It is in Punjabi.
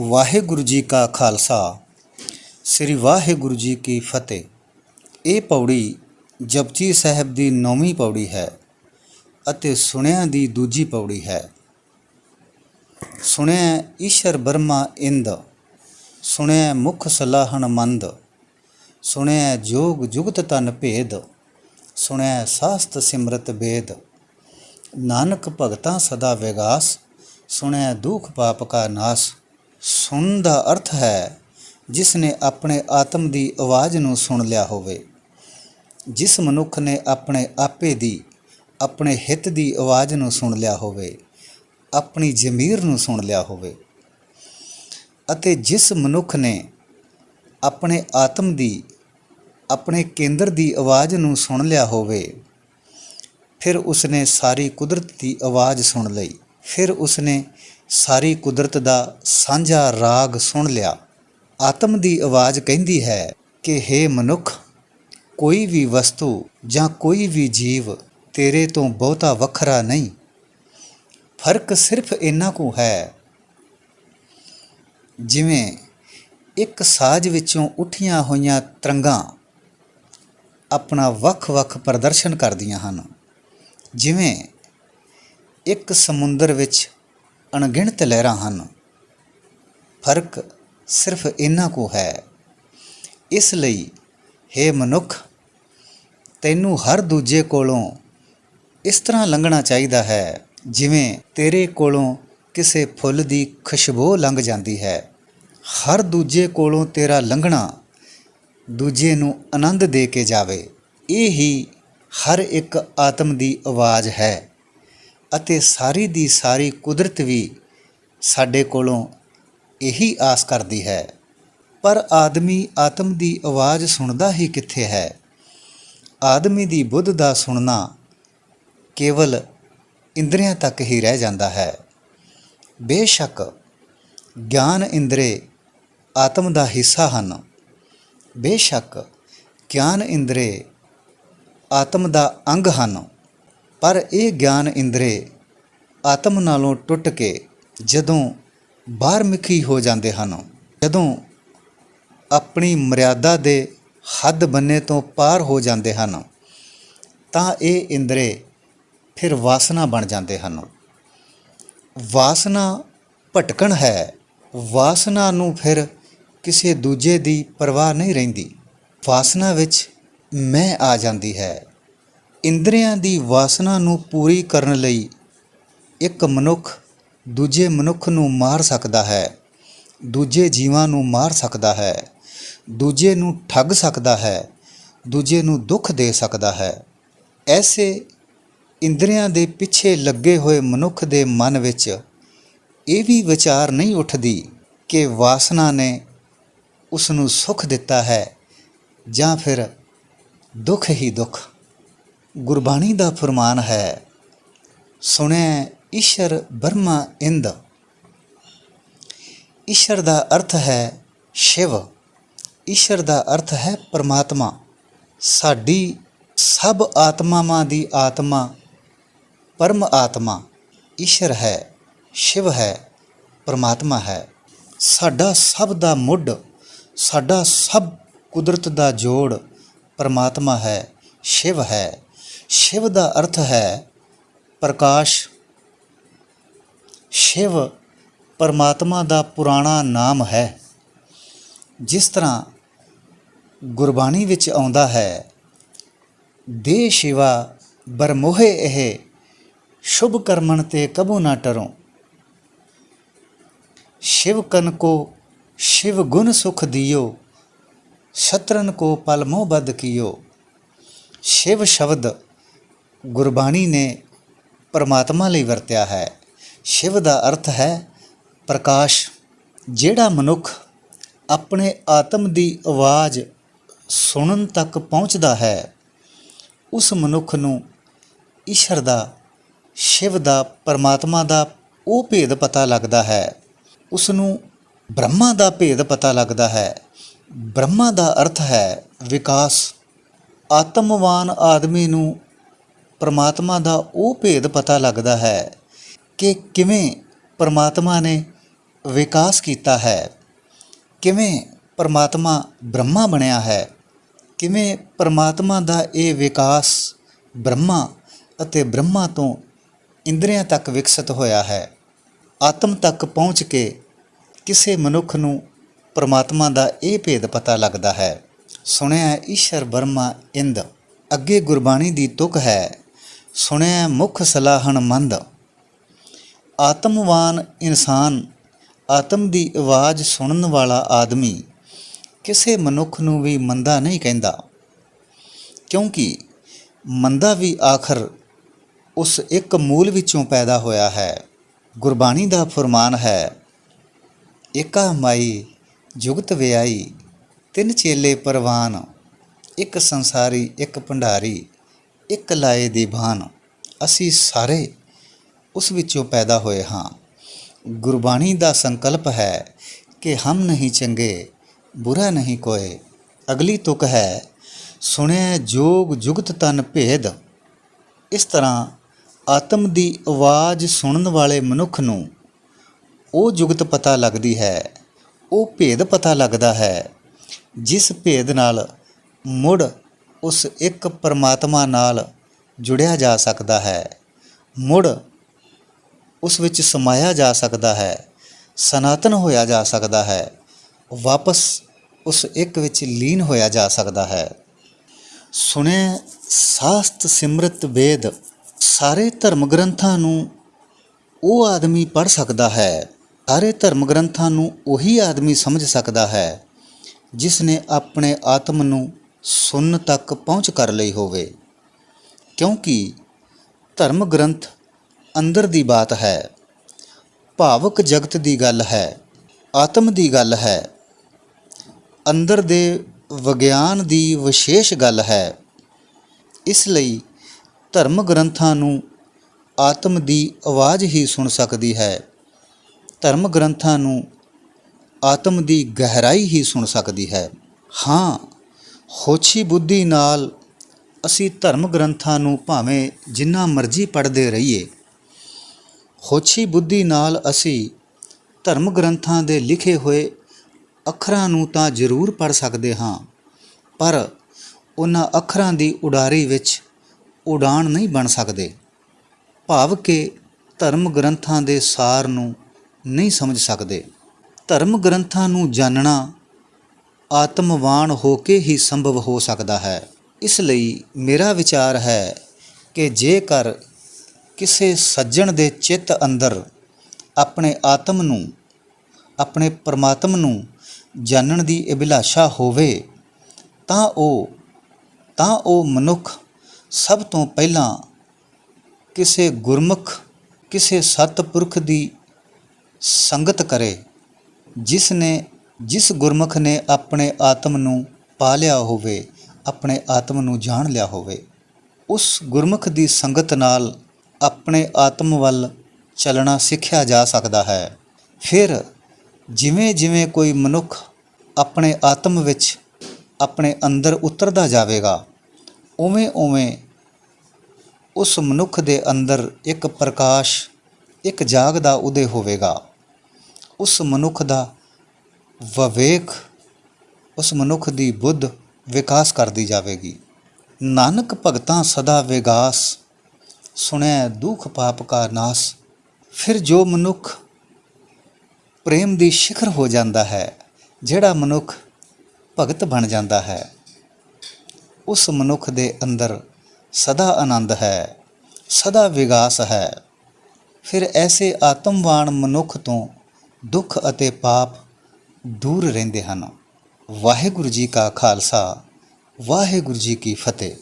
ਵਾਹਿਗੁਰੂ ਜੀ ਕਾ ਖਾਲਸਾ। ਸ੍ਰੀ ਵਾਹਿਗੁਰੂ ਜੀ ਕੀ ਫਤਿਹ। ਇਹ ਪੌੜੀ ਜਪਜੀ ਸਾਹਿਬ ਦੀ ਨੌਵੀਂ ਪੌੜੀ ਹੈ ਅਤੇ ਸੁਣਿਆ ਦੀ ਦੂਜੀ ਪੌੜੀ ਹੈ। ਸੁਣਿਆ ਈਸ਼ਰ ਬਰਮਾ ਇੰਦ, ਸੁਣਿਆ ਮੁਖ ਸਲਾਹਣ ਮੰਦ, ਸੁਣਿਆ ਜੋਗ ਜੁਗਤ ਤਨ ਭੇਦ, ਸੁਣਿਆ ਸਾਸਤ ਸਿਮਰਤ ਬੇਦ। ਨਾਨਕ ਭਗਤਾਂ ਸਦਾ ਵਿਗਾਸ, ਸੁਣਿਆ ਦੁਖ ਪਾਪ ਕਾ ਨਾਸ। ਸੁਣ ਦਾ ਅਰਥ ਹੈ, ਜਿਸ ਨੇ ਆਪਣੇ ਆਤਮ ਦੀ ਆਵਾਜ਼ ਨੂੰ ਸੁਣ ਲਿਆ ਹੋਵੇ। ਜਿਸ ਮਨੁੱਖ ਨੇ ਆਪਣੇ ਆਪੇ ਦੀ, ਆਪਣੇ ਹਿੱਤ ਦੀ ਆਵਾਜ਼ ਨੂੰ ਸੁਣ ਲਿਆ ਹੋਵੇ, ਆਪਣੀ ਜ਼ਮੀਰ ਨੂੰ ਸੁਣ ਲਿਆ ਹੋਵੇ। ਅਤੇ ਜਿਸ ਮਨੁੱਖ ਨੇ ਆਪਣੇ ਆਤਮ ਦੀ, ਆਪਣੇ ਕੇਂਦਰ ਦੀ ਆਵਾਜ਼ ਨੂੰ ਸੁਣ ਲਿਆ ਹੋਵੇ, ਫਿਰ ਉਸਨੇ ਸਾਰੀ ਕੁਦਰਤ ਦੀ ਆਵਾਜ਼ ਸੁਣ ਲਈ। ਫਿਰ ਉਸਨੇ ਸਾਰੀ ਕੁਦਰਤ ਦਾ ਸਾਂਝਾ ਰਾਗ ਸੁਣ ਲਿਆ। ਆਤਮ ਦੀ ਆਵਾਜ਼ ਕਹਿੰਦੀ ਹੈ ਕਿ हे ਮਨੁੱਖ, ਕੋਈ ਵੀ ਵਸਤੂ ਜਾਂ ਕੋਈ ਵੀ ਜੀਵ ਤੇਰੇ ਤੋਂ ਬਹੁਤਾ ਵੱਖਰਾ ਨਹੀਂ। ਫ਼ਰਕ ਸਿਰਫ ਇੰਨਾ ਕੁ ਹੈ ਜਿਵੇਂ ਇੱਕ ਸਾਜ਼ ਵਿੱਚੋਂ ਉੱਠੀਆਂ ਹੋਈਆਂ ਤਰੰਗਾਂ ਆਪਣਾ ਵੱਖ-ਵੱਖ ਪ੍ਰਦਰਸ਼ਨ ਕਰਦੀਆਂ ਹਨ। ਜਿਵੇਂ ਇੱਕ ਸਮੁੰਦਰ ਵਿੱਚ ਅਣਗਿਣਤ ਲਹਿਰਾਂ ਹਨ। ਫ਼ਰਕ ਸਿਰਫ ਇਹਨਾਂ ਕੁ ਹੈ। ਇਸ ਲਈ हे ਮਨੁੱਖ, ਤੈਨੂੰ ਹਰ ਦੂਜੇ ਕੋਲੋਂ ਇਸ ਤਰ੍ਹਾਂ ਲੰਘਣਾ ਚਾਹੀਦਾ ਹੈ, ਜਿਵੇਂ ਤੇਰੇ ਕੋਲੋਂ ਕਿਸੇ ਫੁੱਲ ਦੀ ਖੁਸ਼ਬੂ ਲੰਘ ਜਾਂਦੀ ਹੈ। ਹਰ ਦੂਜੇ ਕੋਲੋਂ ਤੇਰਾ ਲੰਘਣਾ ਦੂਜੇ ਨੂੰ ਆਨੰਦ ਦੇ ਕੇ ਜਾਵੇ। ਇਹ ਹੀ ਹਰ ਇੱਕ ਆਤਮ ਦੀ ਆਵਾਜ਼ ਹੈ। ਅਤੇ ਸਾਰੀ ਦੀ ਸਾਰੀ ਕੁਦਰਤ ਵੀ ਸਾਡੇ ਕੋਲੋਂ ਇਹੀ ਆਸ ਕਰਦੀ ਹੈ। ਪਰ ਆਦਮੀ ਆਤਮ ਦੀ ਆਵਾਜ਼ ਸੁਣਦਾ ਹੀ ਕਿੱਥੇ ਹੈ? ਆਦਮੀ ਦੀ ਬੁੱਧ ਦਾ ਸੁਣਨਾ ਕੇਵਲ ਇੰਦਰੀਆਂ ਤੱਕ ਹੀ ਰਹਿ ਜਾਂਦਾ ਹੈ। ਬੇਸ਼ੱਕ ਗਿਆਨ ਇੰਦਰੇ ਆਤਮ ਦਾ ਹਿੱਸਾ ਹਨ। ਬੇਸ਼ੱਕ ਗਿਆਨ ਇੰਦਰੇ ਆਤਮ ਦਾ ਅੰਗ ਹਨ। ਪਰ ਇਹ ਗਿਆਨ ਇੰਦਰੇ ਆਤਮ ਨਾਲੋਂ ਟੁੱਟ ਕੇ ਜਦੋਂ ਬਾਹਰਮੁਖੀ ਹੋ ਜਾਂਦੇ ਹਨ, ਜਦੋਂ ਆਪਣੀ ਮਰਿਆਦਾ ਦੇ ਹੱਦ ਬੰਨੇ ਤੋਂ ਪਾਰ ਹੋ ਜਾਂਦੇ ਹਨ, ਤਾਂ ਇਹ ਇੰਦਰੇ ਫਿਰ ਵਾਸਨਾ ਬਣ ਜਾਂਦੇ ਹਨ। ਵਾਸਨਾ ਭਟਕਣ ਹੈ, ਵਾਸਨਾ ਨੂੰ ਫਿਰ ਕਿਸੇ ਦੂਜੇ ਦੀ ਪਰਵਾਹ ਨਹੀਂ ਰਹਿੰਦੀ। ਵਾਸਨਾ ਵਿੱਚ ਮੈਂ ਆ ਜਾਂਦੀ ਹੈ। ਇੰਦਰੀਆਂ ਦੀ ਵਾਸਨਾ ਨੂੰ ਪੂਰੀ ਕਰਨ ਲਈ ਇੱਕ ਮਨੁੱਖ ਦੂਜੇ ਮਨੁੱਖ ਨੂੰ ਮਾਰ ਸਕਦਾ ਹੈ, ਦੂਜੇ ਜੀਵਾਂ ਨੂੰ ਮਾਰ ਸਕਦਾ ਹੈ, ਦੂਜੇ ਨੂੰ ਠੱਗ ਸਕਦਾ ਹੈ, ਦੂਜੇ ਨੂੰ ਦੁੱਖ ਦੇ ਸਕਦਾ ਹੈ। ਐਸੇ ਇੰਦਰੀਆਂ ਦੇ ਪਿੱਛੇ ਲੱਗੇ ਹੋਏ ਮਨੁੱਖ ਦੇ ਮਨ ਵਿੱਚ ਇਹ ਵੀ ਵਿਚਾਰ ਨਹੀਂ ਉੱਠਦੀ ਕਿ ਵਾਸਨਾ ਨੇ ਉਸ ਨੂੰ ਸੁੱਖ ਦਿੱਤਾ ਹੈ ਜਾਂ ਫਿਰ ਦੁੱਖ ਹੀ ਦੁੱਖ। ਗੁਰਬਾਣੀ ਦਾ ਫਰਮਾਨ ਹੈ ਸੁਣਿਆ ਈਸ਼ਰ ਬਰਮਾ ਇੰਦ। ਈਸ਼ਰ ਦਾ ਅਰਥ ਹੈ ਸ਼ਿਵ। ਈਸ਼ਰ ਦਾ ਅਰਥ ਹੈ ਪਰਮਾਤਮਾ। ਸਾਡੀ ਸਭ ਆਤਮਾਵਾਂ ਦੀ ਆਤਮਾ ਪਰਮ ਆਤਮਾ ਈਸ਼ਰ ਹੈ, ਸ਼ਿਵ ਹੈ, ਪਰਮਾਤਮਾ ਹੈ। ਸਾਡਾ ਸਭ ਦਾ ਮੁੱਢ, ਸਾਡਾ ਸਭ ਕੁਦਰਤ ਦਾ ਜੋੜ ਪਰਮਾਤਮਾ ਹੈ, ਸ਼ਿਵ ਹੈ। ਸ਼ਿਵ ਦਾ ਅਰਥ ਹੈ ਪ੍ਰਕਾਸ਼। ਸ਼ਿਵ ਪਰਮਾਤਮਾ ਦਾ ਪੁਰਾਣਾ ਨਾਮ ਹੈ। ਜਿਸ ਤਰ੍ਹਾਂ ਗੁਰਬਾਣੀ ਵਿੱਚ ਆਉਂਦਾ ਹੈ, ਦੇ ਸ਼ਿਵਾ ਬਰਮੋਹੇ ਇਹ ਸ਼ੁਭ ਕਰਮਣ ਤੇ ਕਬੂ ਨਾ ਟਰੋ। ਸ਼ਿਵ ਕਨ ਕੋ ਸ਼ਿਵ ਗੁਣ ਸੁਖ ਦਿਓ, ਸ਼ਤਰਨ ਕੋ ਪਲ ਮੋਹ ਬਦ ਕੀਓ। ਸ਼ਿਵ ਸ਼ਬਦ ਗੁਰਬਾਣੀ ਨੇ ਪਰਮਾਤਮਾ ਲਈ ਵਰਤਿਆ ਹੈ। ਸ਼ਿਵ ਦਾ ਅਰਥ ਹੈ ਪ੍ਰਕਾਸ਼, ਜਿਹੜਾ ਮਨੁੱਖ ਆਪਣੇ ਆਤਮ ਦੀ ਆਵਾਜ਼ ਸੁਣਨ ਤੱਕ ਪਹੁੰਚਦਾ ਹੈ। ਉਸ ਮਨੁੱਖ ਨੂੰ ਈਸ਼ਰ ਦਾ, ਸ਼ਿਵ ਦਾ, ਪਰਮਾਤਮਾ ਦਾ ਉਹ ਭੇਦ ਪਤਾ ਲੱਗਦਾ ਹੈ। ਉਸ ਨੂੰ ਬ੍ਰਹਮਾ ਦਾ ਭੇਦ ਪਤਾ ਲੱਗਦਾ ਹੈ। ਬ੍ਰਹਮਾ ਦਾ ਅਰਥ ਹੈ ਵਿਕਾਸ। ਆਤਮਵਾਨ ਆਦਮੀ ਨੂੰ ਪਰਮਾਤਮਾ ਦਾ ਉਹ ਭੇਦ ਪਤਾ ਲੱਗਦਾ ਹੈ ਕਿ ਕਿਵੇਂ ਪਰਮਾਤਮਾ ਨੇ ਵਿਕਾਸ ਕੀਤਾ ਹੈ, ਕਿਵੇਂ ਪਰਮਾਤਮਾ ਬ੍ਰਹਮਾ ਬਣਿਆ ਹੈ, ਕਿਵੇਂ ਪਰਮਾਤਮਾ ਦਾ ਇਹ ਵਿਕਾਸ ਬ੍ਰਹਮਾ ਅਤੇ ਬ੍ਰਹਮਾ ਤੋਂ ਇੰਦਰੀਆਂ ਤੱਕ ਵਿਕਸਿਤ ਹੋਇਆ ਹੈ, ਆਤਮ ਤੱਕ ਪਹੁੰਚ ਕੇ ਕਿਸੇ ਮਨੁੱਖ ਨੂੰ ਪਰਮਾਤਮਾ ਦਾ ਇਹ ਭੇਦ ਪਤਾ ਲੱਗਦਾ ਹੈ। ਸੁਣਿਆ ਈਸ਼ਰ ਬ੍ਰਹਮਾ ਇੰਦ, ਅੱਗੇ ਗੁਰਬਾਣੀ ਦੀ ਤੁਕ ਹੈ। ਸੁਣਿਆ ਹੈ ਮੁਖ ਸਲਾਹਣ ਮੰਦ। ਆਤਮਵਾਨ ਇਨਸਾਨ, ਆਤਮ ਦੀ ਆਵਾਜ਼ ਸੁਣਨ ਵਾਲਾ ਆਦਮੀ ਕਿਸੇ ਮਨੁੱਖ ਨੂੰ ਵੀ ਮੰਦਾ ਨਹੀਂ ਕਹਿੰਦਾ। ਕਿਉਂਕਿ ਮੰਦਾ ਵੀ ਆਖਰ ਉਸ ਇੱਕ ਮੂਲ ਵਿੱਚੋਂ ਪੈਦਾ ਹੋਇਆ ਹੈ। ਗੁਰਬਾਣੀ ਦਾ ਫਰਮਾਨ ਹੈ, ਏਕਾ ਮਾਈ ਜੁਗਤ ਵਿਆਈ, ਤਿੰਨ ਚੇਲੇ ਪਰਵਾਨ, ਇੱਕ ਸੰਸਾਰੀ, ਇੱਕ ਭੰਡਾਰੀ। ਇੱਕ ਲਾਏ ਦੀ ਭਾਨ ਅਸੀਂ ਸਾਰੇ ਉਸ ਵਿੱਚੋਂ ਪੈਦਾ ਹੋਏ ਹਾਂ। ਗੁਰਬਾਣੀ ਦਾ ਸੰਕਲਪ ਹੈ ਕਿ ਹਮ ਨਹੀਂ ਚੰਗੇ, ਬੁਰਾ ਨਹੀਂ ਕੋਏ। ਅਗਲੀ ਤੁਕ ਹੈ ਸੁਣਿਆ ਜੋਗ ਜੁਗਤ ਤਨ ਭੇਦ। ਇਸ ਤਰ੍ਹਾਂ ਆਤਮ ਦੀ ਆਵਾਜ਼ ਸੁਣਨ ਵਾਲੇ ਮਨੁੱਖ ਨੂੰ ਉਹ ਜੁਗਤ ਪਤਾ ਲੱਗਦੀ ਹੈ, ਉਹ ਭੇਦ ਪਤਾ ਲੱਗਦਾ ਹੈ, ਜਿਸ ਭੇਦ ਨਾਲ ਮੁੜ ਉਸ ਇੱਕ ਪਰਮਾਤਮਾ ਨਾਲ ਜੁੜਿਆ ਜਾ ਸਕਦਾ ਹੈ। ਮੁੜ ਉਸ ਵਿੱਚ ਸਮਾਇਆ ਜਾ ਸਕਦਾ ਹੈ। ਸਨਾਤਨ ਹੋਇਆ ਜਾ ਸਕਦਾ ਹੈ। ਵਾਪਸ ਉਸ ਇੱਕ ਵਿੱਚ ਲੀਨ ਹੋਇਆ ਜਾ ਸਕਦਾ ਹੈ। ਸੁਣਿਆ ਸਾਸਤ ਸਿਮਰਤ ਵੇਦ ਸਾਰੇ ਧਰਮ ਗ੍ਰੰਥਾਂ ਨੂੰ ਉਹ ਆਦਮੀ ਪੜ੍ਹ ਸਕਦਾ ਹੈ। ਸਾਰੇ ਧਰਮ ਗ੍ਰੰਥਾਂ ਨੂੰ ਉਹੀ ਆਦਮੀ ਸਮਝ ਸਕਦਾ ਹੈ, ਜਿਸ ਨੇ ਆਪਣੇ ਆਤਮ ਨੂੰ ਸੁਣਨ ਤੱਕ ਪਹੁੰਚ ਕਰ ਲਈ ਹੋਵੇ। ਕਿਉਂਕਿ ਧਰਮ ਗ੍ਰੰਥ ਅੰਦਰ ਦੀ ਬਾਤ ਹੈ, ਭਾਵਕ ਜਗਤ ਦੀ ਗੱਲ ਹੈ, ਆਤਮ ਦੀ ਗੱਲ ਹੈ, ਅੰਦਰ ਦੇ ਵਿਗਿਆਨ ਦੀ ਵਿਸ਼ੇਸ਼ ਗੱਲ ਹੈ। ਇਸ ਲਈ ਧਰਮ ਗ੍ਰੰਥਾਂ ਨੂੰ ਆਤਮ ਦੀ ਆਵਾਜ਼ ਹੀ ਸੁਣ ਸਕਦੀ ਹੈ। ਧਰਮ ਗ੍ਰੰਥਾਂ ਨੂੰ ਆਤਮ ਦੀ ਗਹਿਰਾਈ ਹੀ ਸੁਣ ਸਕਦੀ ਹੈ। ਹਾਂ ਹੋਛੀ ਬੁੱਧੀ ਨਾਲ ਅਸੀਂ ਧਰਮ ਗ੍ਰੰਥਾਂ ਨੂੰ ਭਾਵੇਂ ਜਿੰਨਾ ਮਰਜ਼ੀ ਪੜ੍ਹਦੇ ਰਹੀਏ। ਹੋਛੀ ਬੁੱਧੀ ਨਾਲ ਅਸੀਂ ਧਰਮ ਗ੍ਰੰਥਾਂ ਦੇ ਲਿਖੇ ਹੋਏ ਅੱਖਰਾਂ ਨੂੰ ਤਾਂ ਜ਼ਰੂਰ ਪੜ੍ਹ ਸਕਦੇ ਹਾਂ, ਪਰ ਉਹਨਾਂ ਅੱਖਰਾਂ ਦੀ ਉਡਾਰੀ ਵਿੱਚ ਉਡਾਣ ਨਹੀਂ ਬਣ ਸਕਦੇ। ਭਾਵ ਕਿ ਧਰਮ ਗ੍ਰੰਥਾਂ ਦੇ ਸਾਰ ਨੂੰ ਨਹੀਂ ਸਮਝ ਸਕਦੇ। ਧਰਮ ਗ੍ਰੰਥਾਂ ਨੂੰ ਜਾਣਨਾ ਆਤਮਵਾਨ ਹੋ ਕੇ ਹੀ ਸੰਭਵ ਹੋ ਸਕਦਾ ਹੈ। ਇਸ ਲਈ ਮੇਰਾ ਵਿਚਾਰ ਹੈ ਕਿ ਜੇਕਰ ਕਿਸੇ ਸੱਜਣ ਦੇ ਚਿੱਤ ਅੰਦਰ ਆਪਣੇ ਆਤਮ ਨੂੰ, ਆਪਣੇ ਪਰਮਾਤਮ ਨੂੰ ਜਾਣਨ ਦੀ ਅਭਿਲਾਸ਼ਾ ਹੋਵੇ, ਤਾਂ ਉਹ ਤਾਂ ਉਹ ਮਨੁੱਖ ਸਭ ਤੋਂ ਪਹਿਲਾਂ ਕਿਸੇ ਗੁਰਮੁਖ, ਕਿਸੇ ਸਤਪੁਰਖ ਦੀ ਸੰਗਤ ਕਰੇ, ਜਿਸ ਨੇ ਜਿਸ ਗੁਰਮੁਖ ਨੇ ਆਪਣੇ ਆਤਮ ਨੂੰ ਪਾ ਲਿਆ ਹੋਵੇ, ਆਪਣੇ ਆਤਮ ਨੂੰ ਜਾਣ ਲਿਆ ਹੋਵੇ, ਉਸ ਗੁਰਮੁਖ ਦੀ ਸੰਗਤ ਨਾਲ ਆਪਣੇ ਆਤਮ ਵੱਲ ਚੱਲਣਾ ਸਿੱਖਿਆ ਜਾ ਸਕਦਾ ਹੈ। ਫਿਰ ਜਿਵੇਂ ਜਿਵੇਂ ਕੋਈ ਮਨੁੱਖ ਆਪਣੇ ਆਤਮ ਵਿੱਚ ਆਪਣੇ ਅੰਦਰ ਉਤਰਦਾ ਜਾਵੇਗਾ ਉਵੇਂ ਉਵੇਂ ਉਸ ਮਨੁੱਖ ਦੇ ਅੰਦਰ ਇੱਕ ਪ੍ਰਕਾਸ਼, ਇੱਕ ਜਾਗ ਦਾ ਉਦੇ ਹੋਵੇਗਾ। ਉਸ ਮਨੁੱਖ ਦਾ ਵਿਵੇਕ ਉਸ ਮਨੁੱਖ ਦੀ ਬੁੱਧ ਵਿਕਾਸ ਕਰਦੀ ਜਾਵੇਗੀ। ਨਾਨਕ ਭਗਤਾਂ ਸਦਾ ਵਿਗਾਸ ਸੁਣਿਆ ਦੁਖ ਪਾਪ ਕਾ ਨਾਸ। ਫਿਰ ਜੋ ਮਨੁੱਖ ਪ੍ਰੇਮ ਦੀ ਸਿਖਰ ਹੋ ਜਾਂਦਾ ਹੈ, ਜਿਹੜਾ ਮਨੁੱਖ ਭਗਤ ਬਣ ਜਾਂਦਾ ਹੈ, ਉਸ ਮਨੁੱਖ ਦੇ ਅੰਦਰ ਸਦਾ ਆਨੰਦ ਹੈ, ਸਦਾ ਵਿਗਾਸ ਹੈ। ਫਿਰ ਐਸੇ ਆਤਮਵਾਨ ਮਨੁੱਖ ਤੋਂ ਦੁੱਖ ਅਤੇ ਪਾਪ ਦੂਰ ਰਹਿੰਦੇ ਹਨ। ਵਾਹਿਗੁਰੂ ਜੀ ਕਾ ਖਾਲਸਾ ਵਾਹਿਗੁਰੂ ਜੀ ਕੀ ਫਤਿਹ।